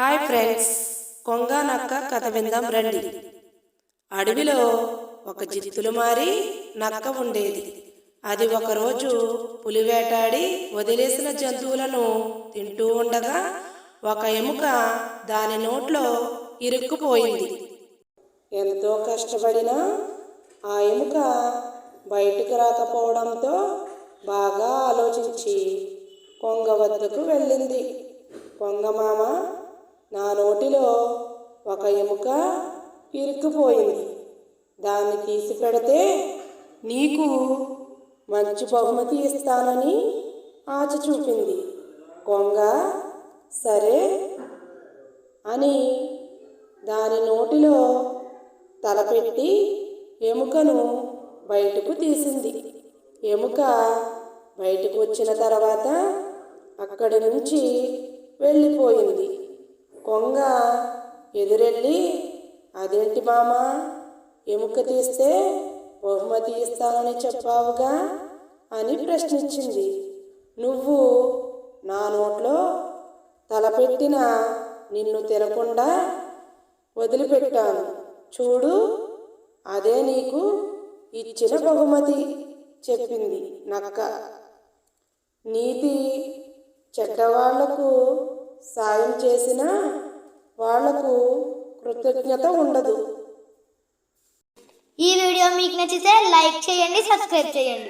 Hi friends కొంగానక్క కథ విందాం రండి. అడవిలో ఒక జిత్తులు మారి నక్క ఉండేది. అది ఒకరోజు పులి వేటాడి వదిలేసిన జంతువులను తింటూ ఉండగా ఒక ఎముక దాని నోట్లో ఇరుక్కుపోయింది. ఎంతో కష్టపడినా ఆ ఎముక బయటకు రాకపోవడంతో బాగా ఆలోచించి కొంగ వద్దకు వెళ్ళింది. కొంగమామ నా నోటిలో ఒక ఎముక ఇరుక్కుపోయింది. దాన్ని తీసి పెడితే నీకు మంచి బహుమతి ఇస్తానని ఆశ చూపింది. కొంగ సరే అని దాని నోటిలో తలపెట్టి ఎముకను బయటకు తీసింది. ఎముక బయటకు వచ్చిన తర్వాత అక్కడి నుంచి వెళ్ళిపోయింది. కొంగ ఎదురెళ్ళి అదేంటి మామ? ఎముక తీస్తే బహుమతి ఇస్తానని చెప్పావుగా? అని ప్రశ్నించింది. నువ్వు నా నోట్లో తలపెట్టిన నిన్ను తినకుండా వదిలిపెట్టాను. చూడు అదే నీకు ఇచ్చిన బహుమతి చెప్పింది నక్క. నీతి చెడ్డవాళ్ళకు సాయం చేసినా వాళ్ళకు కృతజ్ఞత ఉండదు. ఈ వీడియో మీకు నచ్చితే లైక్ చేయండి సబ్స్క్రైబ్ చేయండి.